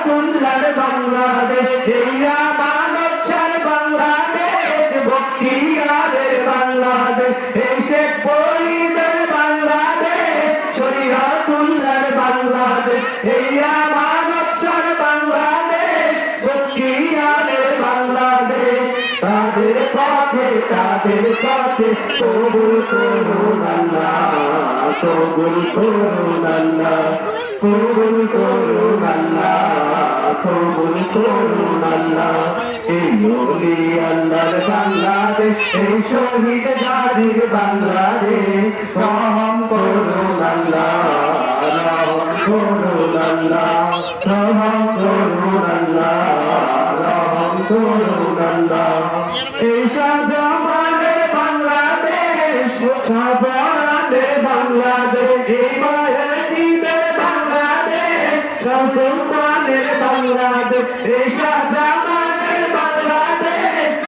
শরীয়তুল্লাহর বাংলাদেশ আমানত ছাড় বাংলাদেশ ভক্তিয়ারের বাংলাদেশ এই শেখ ফরিদের বাংলাদেশ শরীয়তুল্লাহর বাংলাদেশ আমানত ছাড় বাংলাদেশ ভক্তিয়ারের বাংলাদেশ তাদের পথে তাদের পথে কবুল করুন আল্লাহ কবুল করুন আল্লাহ কবুল করুন আল্লাহ কবুল করুন আল্লাহ এই ওলি আল্লাহর বাংলাদেশ এই শহীদ গাজীর বাংলাদেশ রহম করুন আল্লাহ রহম করুন আল্লাহ রহম করুন আল্লাহ রহম করুন আল্লাহ এই সাজামানে বাংলাদেশ এই মায়াজিদের বাংলাদেশ সুলতানের বাংলাদেশ এই সাজামানে